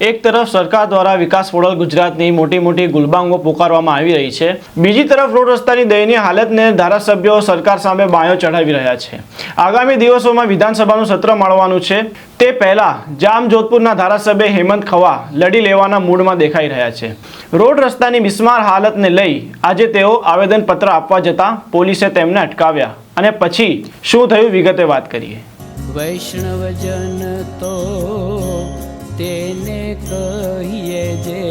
એક તરફ સરકાર દ્વારા વિકાસ મોડલ ગુજરાતની મોટી મોટી ગુલબાંગો પોકારવામાં આવી રહી છે. બીજી તરફ રોડ રસ્તાની દયનીય હાલતને ધારાસભ્યો સરકાર સામે બાયો ચઢાવી રહ્યા છે. આગામી દિવસોમાં વિધાનસભાનું સત્ર મળવાનું છે. તે પહેલા જામ જોધપુરના ધારાસભ્ય હેમંત ખવા લડી લેવાના મૂડમાં દેખાઈ રહ્યા છે. રોડ રસ્તાની બિસ્માર હાલતને લઈ આજે તેઓ આવેદનપત્ર આપવા જતા પોલીસે તેમને અટકાવ્યા અને પછી શું થયું વિગતે વાત કરીએ. વૈષ્ણવજન તો તેને કહીએ જે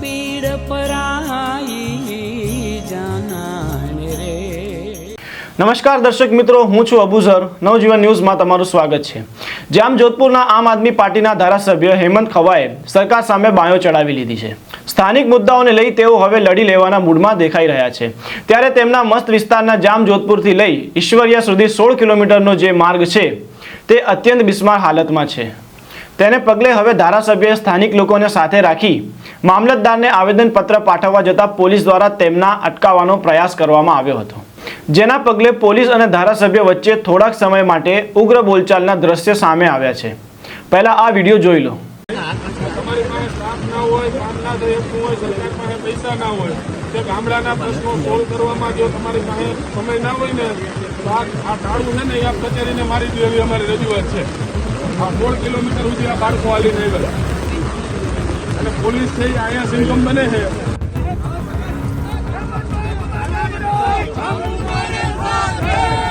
પીડ પરાઈ જાનાને રે. નમસ્કાર દર્શક મિત્રો, હું છું અબુઝર. નવજીવન ન્યૂઝમાં તમારું સ્વાગત છે. જામ જોધપુરના આમ આદમી પાર્ટીના ધારાસભ્ય હેમંત ખવાએ સરકાર સામે બાયો ચડાવી લીધી છે. સ્થાનિક મુદ્દાઓને લઈ તેઓ હવે લડી લેવાના મૂડમાં દેખાઈ રહ્યા છે. ત્યારે તેમના મસ્ત વિસ્તારના જામ જોધપુરથી લઈ ઈશ્વરિયા સુધી સોળ કિલોમીટરનો જે માર્ગ છે, તે અત્યંત બિસ્માર હાલતમાં છે. તેને પગલે હવે ધારાસભ્યએ સ્થાનિક લોકોને સાથે રાખી મામલતદારને આવેદનપત્ર પાઠવવા જતાં પોલીસ દ્વારા તેમના અટકાવવાનો પ્રયાસ કરવામાં આવ્યો હતો. જેના પગલે પોલીસ અને ધારાસભ્ય વચ્ચે થોડાક સમય માટે ઉગ્ર બોલચાલના દ્રશ્ય સામે આવ્યા છે. પહેલા આ વીડિયો જોઈ લો. ગામડાના પ્રશ્નો સોલ્વ કરવામાં જો તમારી પાસે સમય ના હોય ને આ કચેરીને મારી એવી અમારી રજૂઆત છે. આ સોળ કિલોમીટર સુધી આ બાળકો હાલી નહીં ગયા અને પોલીસ છે અહીંયા સિંગમ બને છે. भाई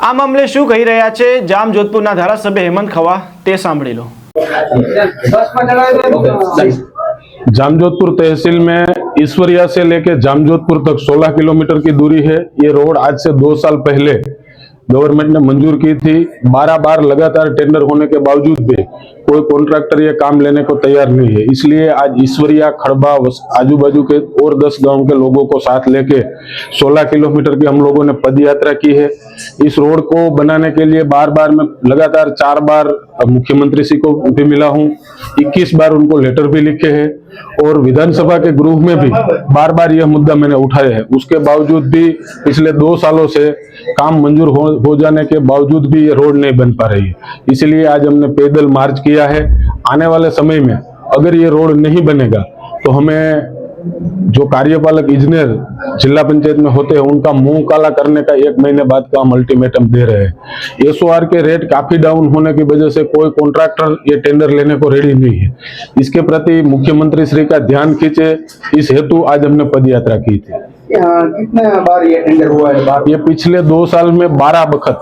આ મામલે શું કહી રહ્યા છે જામ જોધપુરના ધારાસભ્ય હેમંત ખવા તે સાંભળી લો जामजोधपुर तहसील में ईश्वरिया से लेके जामजोधपुर तक 16 किलोमीटर की दूरी है ये रोड आज से दो साल पहले गवर्नमेंट ने मंजूर की थी, बारह बार लगातार टेंडर होने के बावजूद भी कोई कॉन्ट्रैक्टर ये काम लेने को तैयार नहीं है। इसलिए आज ईश्वरिया खड़बा आजू बाजू के और दस गाँव के लोगों को साथ लेके 16 किलोमीटर की हम लोगों ने पद यात्रा की है। इस रोड को बनाने के लिए बार बार मैं लगातार चार बार मुख्यमंत्री जी को भी मिला हूँ। इक्कीस बार उनको लेटर भी लिखे हैं। और विधानसभा के ग्रुप में भी बार बार यह मुद्दा मैंने उठाया है। उसके बावजूद भी पिछले दो सालों से काम मंजूर हो, हो जाने के बावजूद भी ये रोड नहीं बन पा रही है। इसलिए आज हमने पैदल मार्च किया है। आने वाले समय में अगर ये रोड नहीं बनेगा तो हमें जो कार्यपालक इंजीनियर जिला पंचायत में होते हैं उनका मुँह काला करने का एक महीने बाद का हम अल्टीमेटम दे रहे हैं। एसओआर के रेट काफ़ी डाउन होने की वजह से कोई कॉन्ट्रैक्टर ये टेंडर लेने को रेडी नहीं है। इसके प्रति मुख्यमंत्री श्री का ध्यान खींचे इस हेतु आज हमने पद यात्रा की थी। कितने बार ये टेंडर हुआ है? बार ये पिछले दो साल में बारह बखत।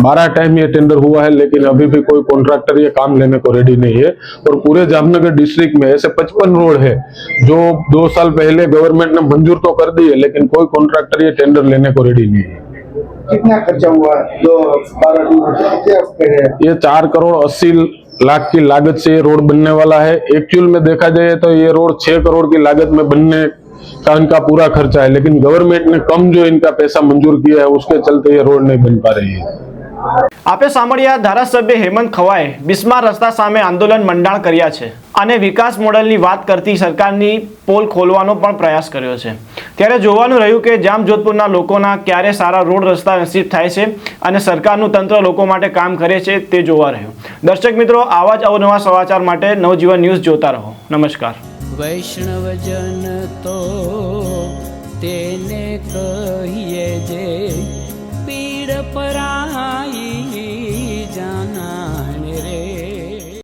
बारह टाइम ये टेंडर हुआ है लेकिन अभी भी कोई कॉन्ट्रैक्टर ये काम लेने को रेडी नहीं है। और पूरे जामनगर डिस्ट्रिक्ट में ऐसे पचपन रोड है जो दो साल पहले गवर्नमेंट ने मंजूर तो कर दी है लेकिन कोई कॉन्ट्रैक्टर ये टेंडर लेने को रेडी नहीं है। कितना खर्चा हुआ? जो बारह ये चार करोड़ अस्सी लाख की लागत से ये रोड बनने वाला है। एक्चुअल में देखा जाए तो ये रोड छह करोड़ की लागत में बनने का इनका पूरा खर्चा है लेकिन गवर्नमेंट ने कम जो इनका पैसा मंजूर किया है उसके चलते ये रोड नहीं बन पा रही है। આપે સાંભળ્યા ધારાસભ્ય હેમંત ખવાએ બિસ્માર રસ્તા સામે આંદોલન મંડાણ કર્યા છે અને વિકાસ મોડલની વાત કરતી સરકારની પોલ ખોલવાનો પણ પ્રયાસ કર્યો છે. ત્યારે જોવાનું રહ્યું કે જામ જોધપુરના લોકોના ક્યારે સારા રોડ રસ્તા નસીબ થાય છે અને સરકારનું તંત્ર લોકો માટે કામ કરે છે તે જોવા રહ્યું. દર્શક મિત્રો, આવા જ અવનવા સમાચાર માટે નવજીવન ન્યૂઝ જોતા રહો. નમસ્કાર. વૈષ્ણવજન તો તેને કહીએ